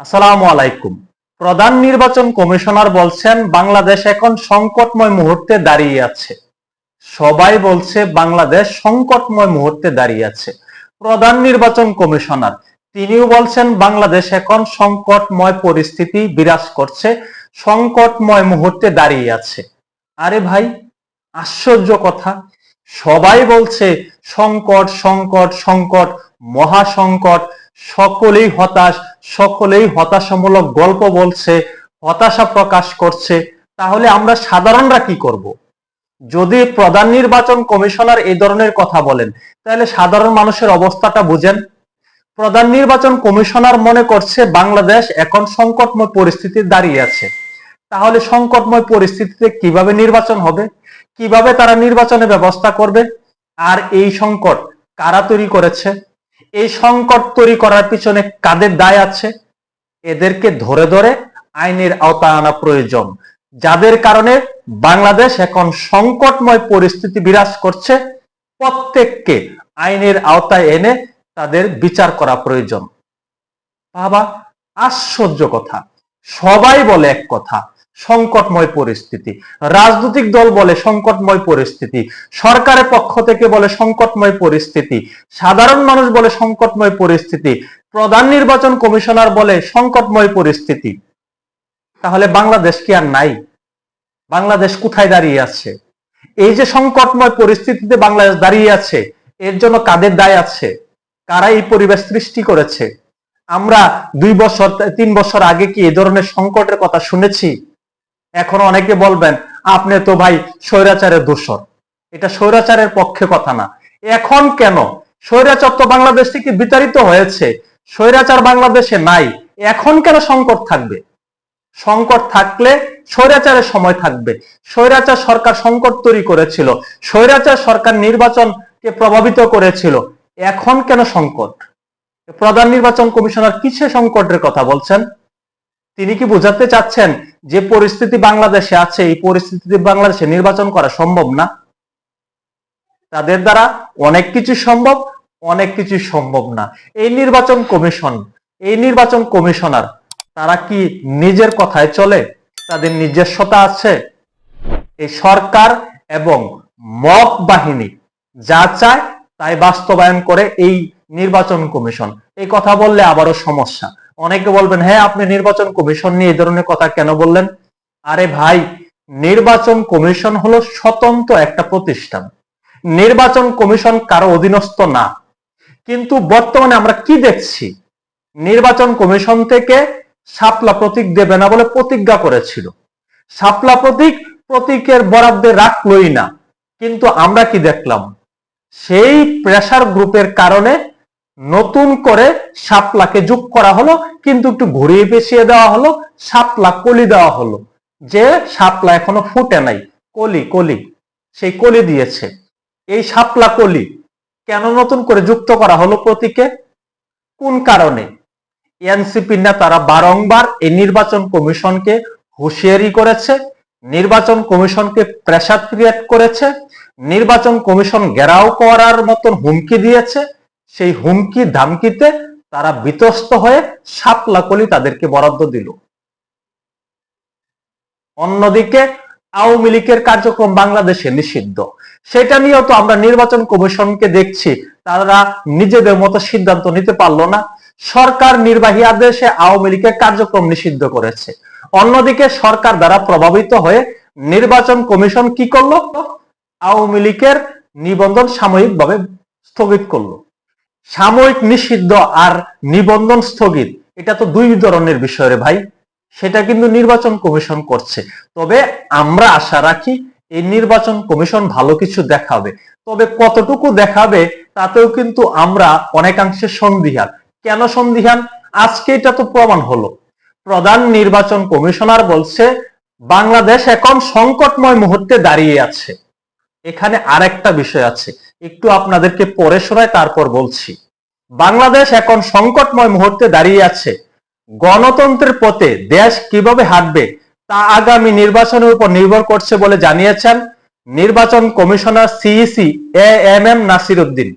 আসসালামু আলাইকুম। প্রধান নির্বাচন কমিশনার বলছেন, বাংলাদেশ এখন সংকটময় মুহূর্তে দাঁড়িয়ে আছে। সবাই বলছে, বাংলাদেশ সংকটময় মুহূর্তে দাঁড়িয়ে আছে। প্রধান নির্বাচন কমিশনার, তিনিও বলছেন, বাংলাদেশ এখন সংকটময় পরিস্থিতি বিরাজ করছে, সংকটময় মুহূর্তে দাঁড়িয়ে আছে। আরে ভাই, আশ্চর্য কথা। সবাই বলছে, সংকট সংকট সংকট মহা সংকট সকলেই হতাশ সকলেই হতাশামূলক গল্প বলছে, হতাশা প্রকাশ করছে, তাহলে আমরা সাধারণরা কি করব? যদি প্রধান নির্বাচন কমিশনার এই ধরনের কথা বলেন, তাহলে সাধারণ মানুষের অবস্থাটা বুঝেন। প্রধান নির্বাচন কমিশনার মনে করছে বাংলাদেশ এখন সংকটময় পরিস্থিতি দাঁড়িয়ে আছে। তাহলে সংকটময় পরিস্থিতিতে কীভাবে নির্বাচন হবে? কীভাবে তারা নির্বাচনে ব্যবস্থা করবে? আর এই সংকট কারা তৈরি করেছে? এই সংকট তৈরি করার পিছনে কাদের দায় আছে? এদেরকে ধরে ধরে আইনের আওতায় আনা প্রয়োজন। যাদের কারণে বাংলাদেশ এখন সংকটময় পরিস্থিতি বিরাজ করছে, প্রত্যেককে আইনের আওতায় এনে তাদের বিচার করা প্রয়োজন। বাবা, আশ্চর্য কথা। সবাই বলে এক কথা সংকটময় পরিস্থিতি। রাজনৈতিক দল বলে সংকটময় পরিস্থিতি। সরকারের পক্ষ থেকে বলে সংকটময় পরিস্থিতি। সাধারণ মানুষ বলে সংকটময় পরিস্থিতি। প্রধান নির্বাচন কমিশনার বলে সংকটময় পরিস্থিতি। তাহলে বাংলাদেশ কি আর নাই? বাংলাদেশ কোথায় দাঁড়িয়ে আছে? এই যে সংকটময় পরিস্থিতিতে বাংলাদেশ দাঁড়িয়ে আছে, এর জন্য কাদের দায় আছে? কারা এই পরিবেশ সৃষ্টি করেছে? আমরা দুই বছর, তিন বছর আগে কি এ ধরনের সংকটের কথা শুনেছি? এখন অনেকে বলবেন, আপনি তো ভাই স্বৈরাচারের দোষর এটা স্বৈরাচারের পক্ষে কথা না। এখন কেন? স্বৈরাচার তো বাংলাদেশ থেকে বিতাড়িত হয়েছে। স্বৈরাচার বাংলাদেশে নাই। এখন কেন সংকট থাকবে? সংকট থাকলে স্বৈরাচারের সময় থাকবে। স্বৈরাচার সরকার সংকট তৈরি করেছিল। স্বৈরাচার সরকার নির্বাচনকে প্রভাবিত করেছিল। এখন কেন সংকট? প্রধান নির্বাচন কমিশনার কিসে সংকটের কথা বলছেন? তিনি কি বোঝাতে চাচ্ছেন যে পরিস্থিতি বাংলাদেশে আছে, এই পরিস্থিতিতে বাংলাদেশে নির্বাচন করা সম্ভব না। তাদের দ্বারা অনেক কিছু সম্ভব, অনেক কিছু সম্ভব না। এই নির্বাচন কমিশন, এই নির্বাচন কমিশনার, তারা কি নিজের কথায় চলে? তাদের নিজস্বতা আছে? এই সরকার এবং মক বাহিনী যা চায়, তাই বাস্তবায়ন করে এই নির্বাচন কমিশন। এই কথা বললে আবারও সমস্যা। অনেকে বলবেন হ্যাঁ আপনি নির্বাচন কমিশন নিয়ে এই ধরনের কথা কেন বললেন? আরে ভাই, নির্বাচন কমিশন হলো স্বতন্ত্র একটা প্রতিষ্ঠান। নির্বাচন কমিশন কারও অধীনস্থ না। কিন্তু বর্তমানে আমরা কি দেখছি? নির্বাচন কমিশন থেকে সাপলা প্রতীক দেবে না বলে প্রতিজ্ঞা করেছিল। সাপলা প্রতীক প্রতীকের বরাদ্দে রাখলই না। কিন্তু আমরা কি দেখলাম? সেই প্রেসার গ্রুপের কারণে নতুন করে সাপলাকে যোগ করা হলো, কিন্তু একটু ঘুরিয়ে পেঁচিয়ে দেওয়া হলো সাপলা কলি দেওয়া হলো। যে সাপলা এখনও ফুটে নাই, কলি কলি, সেই কলি দিয়েছে। এই সাপলা কলি কেন নতুন করে যুক্ত করা হলো প্রতীকে? কোন কারণে? এনসিপি নেতারা বারংবার এই নির্বাচন কমিশনকে হুঁশিয়ারি করেছে, নির্বাচন কমিশনকে প্রেসার ক্রিয়েট করেছে, নির্বাচন কমিশন ঘেরাও করার মতন হুমকি দিয়েছে সেই হুমকি ধামকিতে তারা বিতস্ত হয়ে সাপলা কলি তাদেরকে বরাদ্দ দিল। অন্যদিকে আওয়ামী লীগের কার্যক্রম বাংলাদেশে নিষিদ্ধ। সেটা নিয়েও তো আমরা নির্বাচন কমিশনকে দেখছি, তারা নিজেদের মতো সিদ্ধান্ত নিতে পারল না। সরকার নির্বাহী আদেশে আওয়ামী লীগের কার্যক্রম নিষিদ্ধ করেছে। অন্যদিকে সরকার দ্বারা প্রভাবিত হয়ে নির্বাচন কমিশন কি করল? আওয়ামী লীগের নিবন্ধন সাময়িকভাবে স্থগিত করল। সাময়িক নিষিদ্ধ আর নিবন্ধন স্থগিত, এটা তো দুই ধরনের বিষয় রে ভাই। সেটা কিন্তু নির্বাচন কমিশন করছে। তবে আমরা আশা রাখি এই নির্বাচন কমিশন ভালো কিছু দেখাবে। তবে কতটুকু দেখাবে তাতেও কিন্তু আমরা অনেকাংশে সন্দিহান। কেন সন্দিহান? আজকে এটা তো প্রমাণ হলো। প্রধান নির্বাচন কমিশনার বলছে, বাংলাদেশ এখন সংকটময় মুহূর্তে দাঁড়িয়ে আছে। এখানে আরেকটা বিষয় আছে। একটু আপনাদেরকে পরে শোনায় তারপর বলছি। বাংলাদেশ এখন সংকটময় মুহূর্তে দাঁড়িয়ে আছে। গণতন্ত্রের পথে দেশ কীভাবে হাঁটবে তা আগামী নির্বাচনের উপর নির্ভর করছে বলে জানিয়েছেন নির্বাচন commissioner CEC A M M Nasir Uddin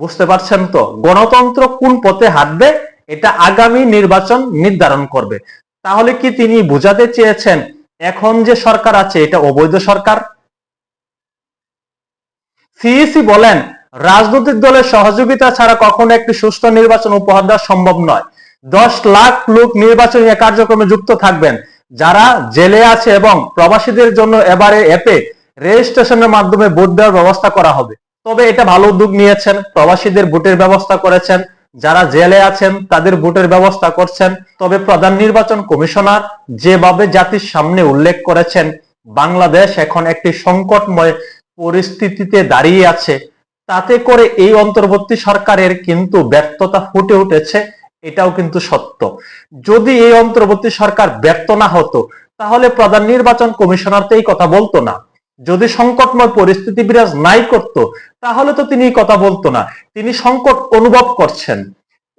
বুঝতে পারছেন তো? গণতন্ত্র কোন পথে হাঁটবে এটা আগামী নির্বাচন নির্ধারণ করবে। তাহলে কি তিনি বোঝাতে চেয়েছেন এখন যে সরকার আছে এটা অবৈধ সরকার? সিইসি বলেন, রাজনৈতিক দলের সহযোগিতা ছাড়া কখনো একটি সুষ্ঠু নির্বাচন উপহার দেওয়া সম্ভব নয়। দশ লাখ লোক নির্বাচনী কার্যক্রমে যুক্ত থাকবেন। যারা জেলে আছে এবং প্রবাসীদের জন্য এবারে অ্যাপে রেজিস্ট্রেশনের মাধ্যমে ভোট দেওয়ার ব্যবস্থা করা হবে। তবে এটা ভালো উদ্যোগ নিয়েছেন, প্রবাসীদের ভোটের ব্যবস্থা করেছেন। যারা জেলে আছেন, তাদের ভোটের ব্যবস্থা করছেন। তবে প্রধান নির্বাচন কমিশনার যেভাবে জাতির সামনে উল্লেখ করেছেন, বাংলাদেশ এখন একটি সংকটময় পরিস্থিতিতে দাঁড়িয়ে আছে, তাতে করে এই অন্তর্বর্তী সরকারের কিন্তু ব্যর্থতা ফুটে উঠেছে, এটাও কিন্তু সত্য। যদি এই অন্তর্বর্তী সরকার ব্যর্থ না হতো, তাহলে প্রধান নির্বাচন কমিশনার তো এই কথা বলতো না। যদি সংকটময় পরিস্থিতি বিরাজ নাই করত, তাহলে তো তিনি কথা বলতো না। তিনি সংকট অনুভব করছেন।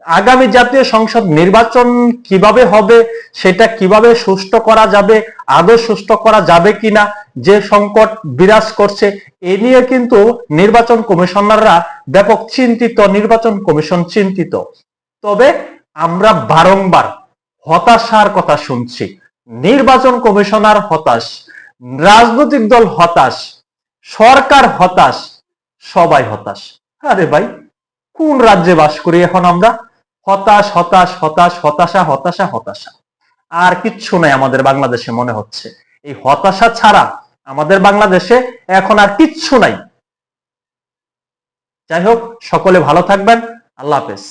আগামী জাতীয় সংসদ নির্বাচন কীভাবে হবে, সেটা কীভাবে সুষ্ঠু করা যাবে, আদৌ সুষ্ঠু করা যাবে কিনা যে সংকট বিরাজ করছে, এ নিয়ে কিন্তু নির্বাচন কমিশনাররা ব্যাপক চিন্তিত, নির্বাচন কমিশন চিন্তিত। তবে আমরা বারংবার হতাশার কথা শুনছি। নির্বাচন কমিশনার হতাশ, রাজনৈতিক দল হতাশ, সরকার হতাশ, সবাই হতাশ। আরে ভাই, কোন রাজ্যে বাস করি এখন আমরা? হতাশ হতাশ হতাশ, হতাশা হতাশা হতাশা। আর কিচ্ছু নাই আমাদের বাংলাদেশে মনে হচ্ছে। এই হতাশা ছাড়া আমাদের বাংলাদেশে এখন আর কিচ্ছু নাই। যাই হোক সকলে ভালো থাকবেন। আল্লাহ হাফেজ।